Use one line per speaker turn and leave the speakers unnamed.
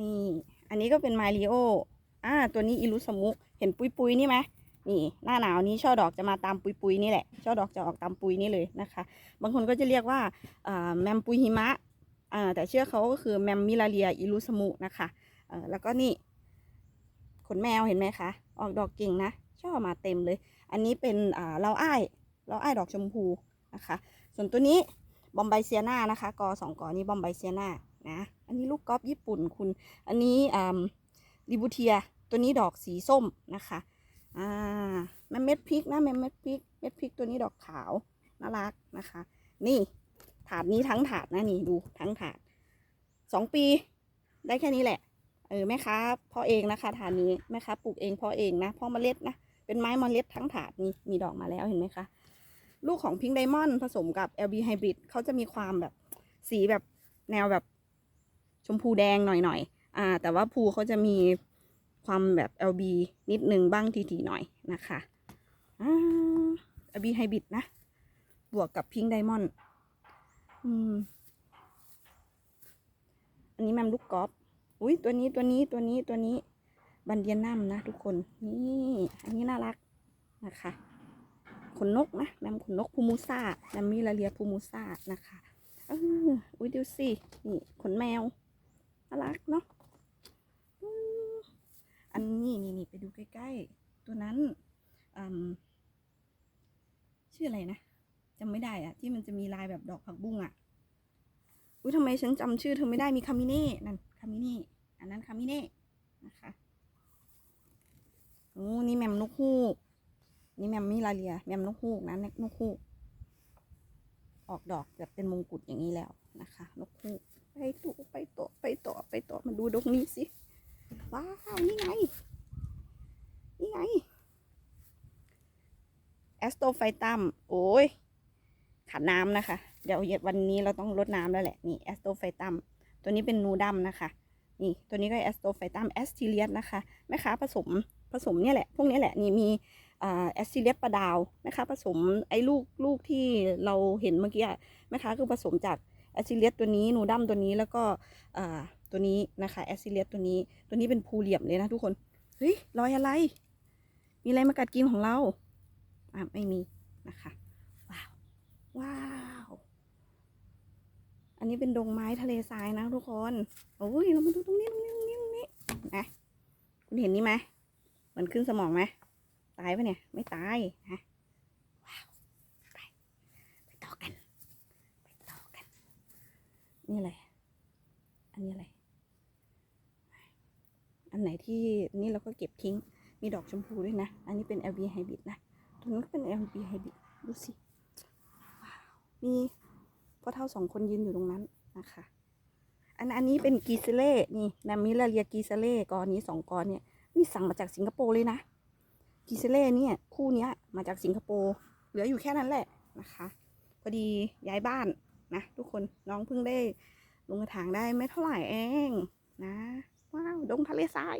นี่ อันนี้ก็เป็นไมลิโออ่า ตัวนี้อิรุสมุ เห็นปุยปุยๆนี่ไหมนี่ หน้าหนาวนี้ช่อดอกจะมาตามปุยปุยๆนี่แหละ ช่อดอกจะออกตามปุยนี่เลยนะคะ บางคนก็จะเรียกว่าอ่าแมมปุยหิมะอ่าแต่เชื่อเขาก็คือแมมมิลาเรียอิรุสมุนะคะเออแล้วก็นี่ ขนแมวเห็นไหมคะ ออกดอกเก่งนะ ช่อมาเต็มเลย อันนี้เป็นอ่าเราอ้าย เราอ้ายดอกชมพูนะคะ ส่วนตัวนี้บอมไบเซียนานะคะ กอสองกอนี้บอมไบเซียนานะ อันนี้ลูกกอล์ฟญี่ปุ่นคุณ อันนี้อ่าลิบูเทีย ตัวนี้ดอกสีส้มนะคะ อ่าแม่เม็ดพริกนะแม่เม็ดพริก เม็ดพริกตัวนี้ดอกขาว น่ารักนะคะ นี่ถาดนี้ทั้งถาดนะนี่ดูทั้งถาดสองปี ได้แค่นี้แหละ เออแม่ค้าพาะเองนะคะถาดนี้แม่ค้าปลูกเองพาะเองนะพาะเมล็ดนะ เป็นไม้เมล็ดทั้งถาดนี่มีดอกมาแล้วเห็นไหมคะลูกของพิง k ไดมอนด์ผสมกับ LB Hybrid เขาจะมีความแบบสีแบบแนวแบบ ชมพูแดงหน่อยๆอ่า แต่ว่าภูเขาจะมีความแบบ LB นิดนึงบ้างทีๆหน่อยนะคะอ่า LB Hybrid นะ บวกกับพิง k ไดมอนด์อืมอันนี้แมมลูกกอล์ฟอุ้ยตัวนี้ตัวนี้ตัวนี้ตัวนี้บันเดียนัมนะทุกคน นี่ อันนี้น่ารักนะคะขนนกนะแมมขนนกพูมูซ่าแมมมิลาเรียพูมูซ่านะคะ เอออุ้ยดูสิ นี่ขนแมว น่ารักเนาะอันนี้นี่นี่ไปดูใกล้ๆ ตัวนั้นชื่ออะไรนะจำไม่ได้อะที่มันจะมีลายแบบดอกผักบุ้งอะอุ้ยทำไมฉันจำชื่อเธอไม่ได้มีคามิเน่นั่นคามิเน่อันนั้นคามิเน่นะคะโอ้นี่แมมนกฮูก นี่แมมมิลาเรีย แมมนกฮูกนะนกฮูก ออกดอกแบบเป็นมงกุฎอย่างนี้แล้วนะคะ นกฮูก ไปตุไปโตะไปโตะไปโตะมาดูดอกนี้สิว้าวนี่ไง นี่ไงแอสโตไฟตัมโอ้ยขาดน้ำนะคะ เดี๋ยวเย็นวันนี้เราต้องลดน้ำแล้วแหละ นี่แอสโตไฟตัมตัวนี้เป็นนูดัมนะคะ นี่ตัวนี้ก็แอสโตไฟตัมแอสติเลียสนะคะ แม่ค้าผสมผสมเนี่ยแหละ พวกนี้แหละ นี่มีแอสซิเลียสปลาดาวแม่ค้าผสมไอ้ลูกลูกที่เราเห็นเมื่อกี้แม่ค้าคือผสมจาก แอซิเลียสตัวนี้นูดัมตัวนี้แล้วก็ตัวนี้นะคะแอซิเลียสตัวนี้ ตัวนี้เป็นภูเหลี่ยมเลยนะทุกคน เฮ้ยรอยอะไร มีอะไรมากัดกินของเราอ่าไม่มีนะคะว้าวว้าวอันนี้เป็นดงไม้ทะเลทรายนะทุกคนโอ้ยเรามาดูตรงนี้ตรงนี้ตรงนี้ตรงนี้นะคุณเห็นนี่ไหมมันขึ้นสมองไหมตายปะเนี่ย ไม่ตายนะว้าวไปไปต่อกัน ไปต่อกัน นี่อะไร อันนี้อะไร อันไหนที่นี่เราก็เก็บทิ้ง มีดอกชมพูด้วยนะ อันนี้เป็น LB Hybrid นะ ตรงนั้นก็เป็น LB Hybrid ดูสิว้าวมีพ่อเท่าสองคนยืนอยู่ตรงนั้นนะคะ อันอันนี้เป็นกีเซเล่ นี่แมมมิลาเรียกีเซเล่กอนี้สองกอนเนี่ย นี่สั่งมาจากสิงคโปร์เลยนะกิเซเล่เนี่ยคู่เนี้ยมาจากสิงคโปร์ เหลืออยู่แค่นั้นแหละนะคะ พอดีย้ายบ้าน นะทุกคนน้องเพิ่งได้ลงกระถางได้ไม่เท่าไหร่เองนะ ว้าว ดงทะเลทราย